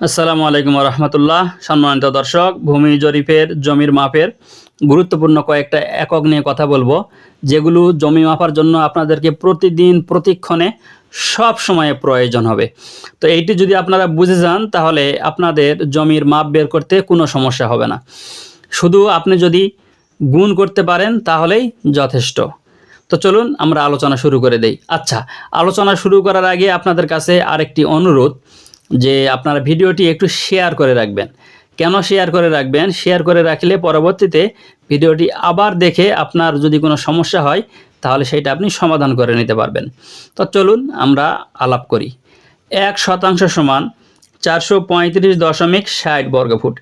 আসসালামু আলাইকুম রহমতুল্লাহ। সম্মানিত দর্শক, ভূমি জরিপের, জমির মাপের গুরুত্বপূর্ণ কয়েকটা একক নিয়ে কথা বলব, যেগুলো জমি মাপার জন্য আপনাদেরকে প্রতিদিন, প্রতিক্ষণে সব সময়ে প্রয়োজন হবে। তো এইটি যদি আপনারা বুঝে যান, তাহলে আপনাদের জমির মাপ বের করতে কোনো সমস্যা হবে না। শুধু আপনি যদি গুণ করতে পারেন, তাহলেই যথেষ্ট। তো চলুন আমরা আলোচনা শুরু করে দেই। আচ্ছা আলোচনা শুরু করার আগে আপনাদের কাছে আরেকটি অনুরোধ। যে আপনারা ভিডিওটি একটু শেয়ার করে রাখবেন। কেন শেয়ার করে রাখবেন? শেয়ার করে রাখলে পরবর্তীতে ভিডিওটি আবার দেখে আপনার যদি কোনো সমস্যা হয়, তাহলে সেটা আপনি সমাধান করে নিতে পারবেন। তো চলুন আমরা আলাপ করি। এক শতাংশ সমান চারশো পঁয়ত্রিশ দশমিক ষাট বর্গফুট।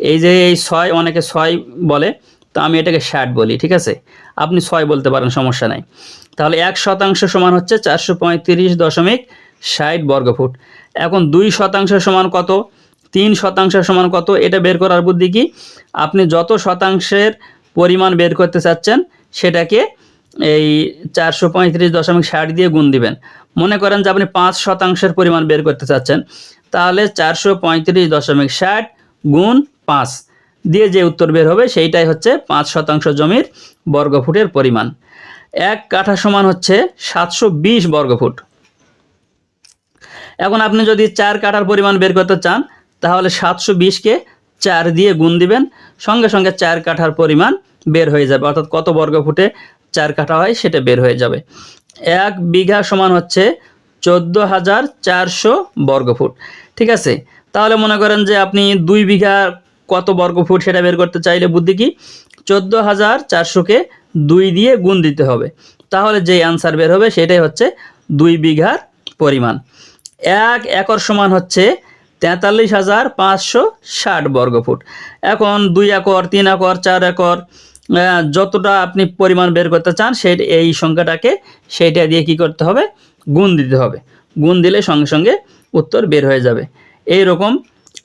এই যে এই ছয়, অনেকে ছয় বলে, তো আমি এটাকে ষাট বলি, ঠিক আছে? আপনি ছয় বলতে পারেন, সমস্যা নাই। তাহলে এক শতাংশ সমান হচ্ছে চারশো পঁয়ত্রিশ দশমিক ষাট বর্গফুট এখন দুই শতাংশ সমান কত? তিন শতাংশ সমান কত? এটা বের করার বুদ্ধি কি? আপনি যত শতাংশের পরিমাণ বের করতে চাচ্ছেন, সেটাকে এই চারশো পঁয়ত্রিশ দশমিক ষাট দিয়ে গুণ দিবেন। মনে করেন যে আপনি পাঁচ শতাংশের পরিমাণ বের করতে চাচ্ছেন, তাহলে চারশো পঁয়ত্রিশ দশমিক ষাট গুণ পাঁচ দিয়ে যে উত্তর বের হবে, সেইটাই হচ্ছে পাঁচ শতাংশ জমির বর্গফুটের পরিমাণ। এক কাঠা সমান হচ্ছে সাতশো বিশ বর্গফুট। এখন আপনি যদি চার কাঠার পরিমাণ বের করতে চান, তাহলে সাতশো বিশকে চার দিয়ে গুণ দিবেন, সঙ্গে সঙ্গে চার কাঠার পরিমাণ বের হয়ে যাবে। অর্থাৎ কত বর্গ ফুটে চার কাঠা হয় সেটা বের হয়ে যাবে। এক বিঘা সমান হচ্ছে চোদ্দ হাজার চারশো বর্গফুট ঠিক আছে? তাহলে মনে করেন যে আপনি দুই বিঘা কত বর্গফুট সেটা বের করতে চাইলে বুদ্ধি কি? চোদ্দ হাজার চারশোকে দুই দিয়ে গুণ দিতে হবে। তাহলে যে অ্যান্সার বের হবে সেটাই হচ্ছে দুই বিঘার পরিমাণ। এক একর সমান হচ্ছে তেতাল্লিশ হাজার পাঁচশো ষাট বর্গফুট। এখন দুই একর, তিন একর, চার একর যতটা আপনি পরিমাণ বের করতে চান, সেই, এই সংখ্যাটাকে সেইটা দিয়ে কি করতে হবে? গুণ দিতে হবে। গুণ দিলে সঙ্গে সঙ্গে উত্তর বের হয়ে যাবে। এই রকম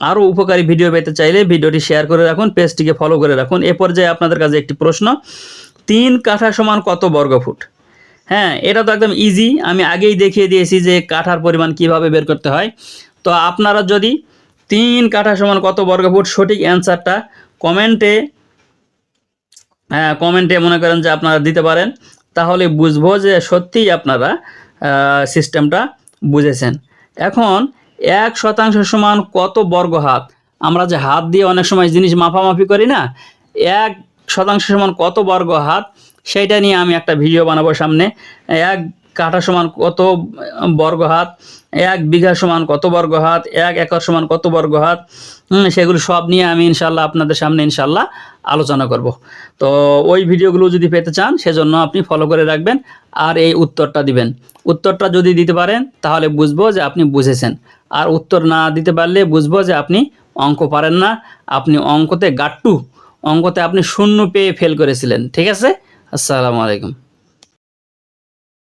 আরও উপকারী ভিডিও পেতে চাইলে ভিডিওটি শেয়ার করে রাখুন, পেজটিকে ফলো করে রাখুন। এ পর্যায়ে আপনাদের কাছে একটি প্রশ্ন, তিন কাঠা সমান কত বর্গফুট? হ্যাঁ এটা তো একদম ইজি আমি আগেই দেখিয়ে দিয়েছি যে কাঠার পরিমাণ কীভাবে বের করতে হয়। তো আপনারা যদি তিন কাঠা সমান কত বর্গফুট? সঠিক অ্যান্সারটা কমেন্টে হ্যাঁ কমেন্টে মনে করেন যে আপনারা দিতে পারেন। তাহলে বুঝব যে সত্যিই আপনারা সিস্টেমটা বুঝেছেন। এখন এক শতাংশ সমান কত বর্গ হাত? আমরা যে হাত দিয়ে অনেক সময় জিনিস মাপামাপি করি না, এক শতাংশ সমান কত বর্গ হাত? সেইটা নিয়ে আমি একটা ভিডিও বানাবো সামনে। এক কাঠা সমান কত বর্গ হাত, এক বিঘা সমান কত বর্গ হাত, এক একর সমান কত বর্গ হাত সেগুলো সব নিয়ে আমি ইনশাল্লাহ আপনাদের সামনে ইনশাল্লাহ আলোচনা করব। তো ওই ভিডিওগুলো যদি পেতে চান, সেজন্য আপনি ফলো করে রাখবেন আর এই উত্তরটা দিবেন। উত্তরটা যদি দিতে পারেন, তাহলে বুঝব যে আপনি বুঝেছেন। আর উত্তর না দিতে পারলে বুঝব যে আপনি অঙ্ক পারেন না। আপনি অঙ্কতে গাট্টু, অঙ্কতে আপনি শূন্য পেয়ে ফেল করেছিলেন, ঠিক আছে? আসসালামু আলাইকুম।